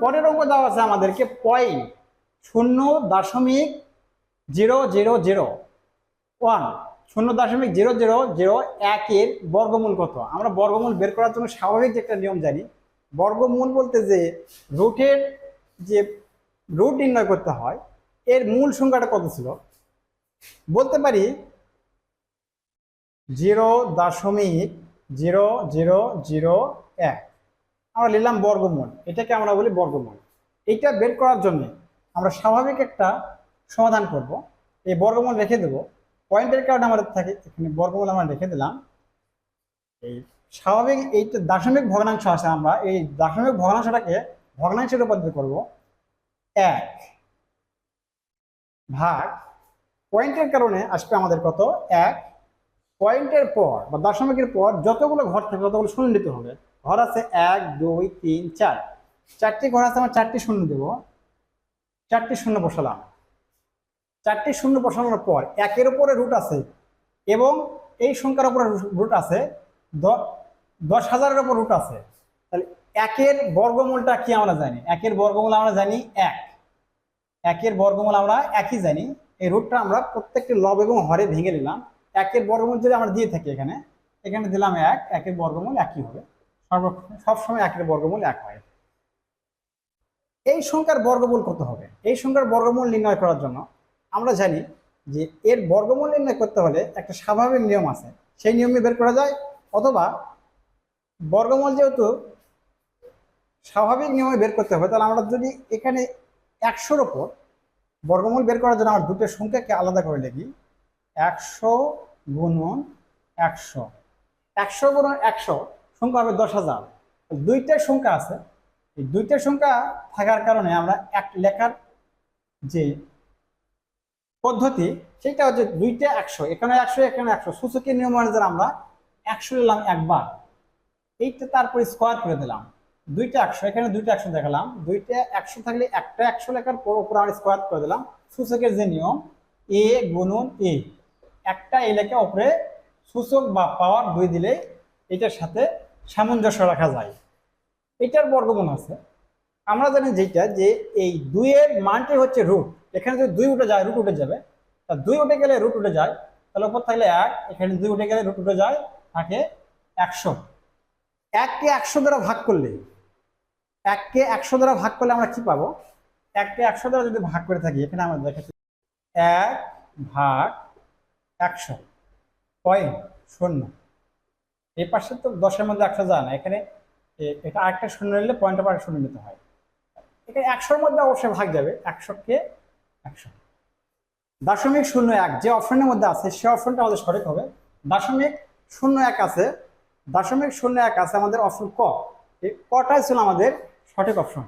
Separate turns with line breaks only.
পরের অঙ্ক দেওয়া আছে আমাদেরকে পয়েন্ট শূন্য দশমিক জিরো জিরো জিরো ওয়ান শূন্য দশমিক জিরো জিরো জিরো একের বর্গমূল কত? আমরা বর্গমূল বের করার জন্য স্বাভাবিক যে একটা নিয়ম জানি। বর্গমূল বলতে যে রুটের যে রুট নির্ণয় করতে হয়, এর মূল সংখ্যাটা কত ছিল? বলতে পারি জিরো দশমিক জিরো জিরো জিরো এক। আমরা নিলাম বর্গমূল। এটাকে আমরা বলি বর্গমূল। এইটা বের করার জন্য আমরা স্বাভাবিক একটা সমাধান করব। এই বর্গমূল রেখে দেব। পয়েন্টের কারণে আমাদের থাকে এখানে বর্গমূল আমরা রেখে দিলাম। এই স্বাভাবিক এইটা দশমিক ভগ্নাংশ আছে আমরা। এই দশমিক ভগ্নাংশটাকে ভগ্নাংশে রূপান্তর করব। এক ভাগ পয়েন্টের কারণে আসবে আমাদের কত? এক। পয়েন্টের পর বা দশমিকের পর যতগুলো ঘর থাকে ততগুলো শূন্য হবে। ঘর আছে এক, দুই, তিন, চার। চারটি ঘর আছে, আমার চারটি শূন্য দেব। চারটি শূন্য বসালাম। চারটি শূন্য বসানোর পর একের উপরে রুট আছে এবং এই সংখ্যার উপরে রুট আছে দশ হাজারের উপর রুট আছে। তাহলে একের বর্গমূলটা কি আমরা জানি? একের বর্গমূল আমরা জানি এক। একের বর্গমূল আমরা একই জানি। এই রুটটা আমরা প্রত্যেকটি লব এবং হরে ভেঙে নিলাম। একের বর্গমূল যদি আমরা দিয়ে থাকি এখানে এখানে দিলাম এক, একের বর্গমূল একই হবে। সবসময় একের বর্গমূল এক হয়। এই সংখ্যার বর্গমূল কত হবে? এই সংখ্যার বর্গমূল নির্ণয় করার জন্য আমরা জানি যে এর বর্গমূল নির্ণয় করতে হলে একটা স্বাভাবিক নিয়ম আছে। সেই নিয়মে বের করা যায়। অথবা বর্গমূল যেহেতু স্বাভাবিক নিয়মে বের করতে হবে, তাহলে আমরা যদি এখানে একশোর ওপর বর্গমূল বের করার জন্য আমরা দুটো সংখ্যাকে আলাদা করে লিখি। একশো গুণন একশো। একশো গুণন একশো সংখ্যা হবে দশ হাজার। দুইটা সংখ্যা আছে। এই দুইটা সংখ্যা থাকার কারণে আমরা এক লেখার যে পদ্ধতি, সেটা হচ্ছে দুইটা একশো। এখানে একশো এখানে একশো। সূচকের নিয়ম অনুযায়ী আমরা একশো নিলাম একবার। এইটা তারপরে স্কোয়ার করে দিলাম। দুইটা একশো, এখানে দুইটা একশো দেখালাম। দুইটা একশো থাকলে একটা একশো লেখার পর উপর আমরা স্কোয়ার করে দিলাম। সূচকের যে নিয়ম এ গুণন এ একটা এ লেখা উপরে সূচক বা পাওয়ার দুই দিলে এটার সাথে সামঞ্জস্য রাখা যায়। এটার বর্গমূল আছে। আমরা জানি যেটা, যে এই দুইয়ের মানটি হচ্ছে রুট এখানে যদি দুই উঠে যায় রুট উঠে যাবে। তা দুই উঠে গেলে রুট উঠে যায়। তাহলে ওপর থাকলে এক, এখানে দুই উঠে গেলে রুট উঠে যায় থাকে একশো। এককে একশো দ্বারা ভাগ করলে, এককে একশো দ্বারা ভাগ করলে আমরা কি পাবো? এককে একশো দ্বারা যদি ভাগ করে থাকি, এখানে আমরা দেখাচ্ছি এক ভাগ একশো। পয়েন্ট শূন্য। এই পাশে তো দশের মধ্যে একশো যায় না, এখানে এটা আরেকটা শূন্য নিলে পয়েন্ট পর শূন্য নিতে হয়। এখানে একশোর মধ্যে অবশ্যই ভাগ যাবে একশোকে একশো। দশমিক শূন্য এক, যে অপশনের মধ্যে আছে, সে অপশনটা আমাদের সঠিক হবে। দশমিক শূন্য এক আছে, দশমিক শূন্য এক আছে আমাদের অপশন ক। এই কটাই ছিল আমাদের সঠিক অপশন।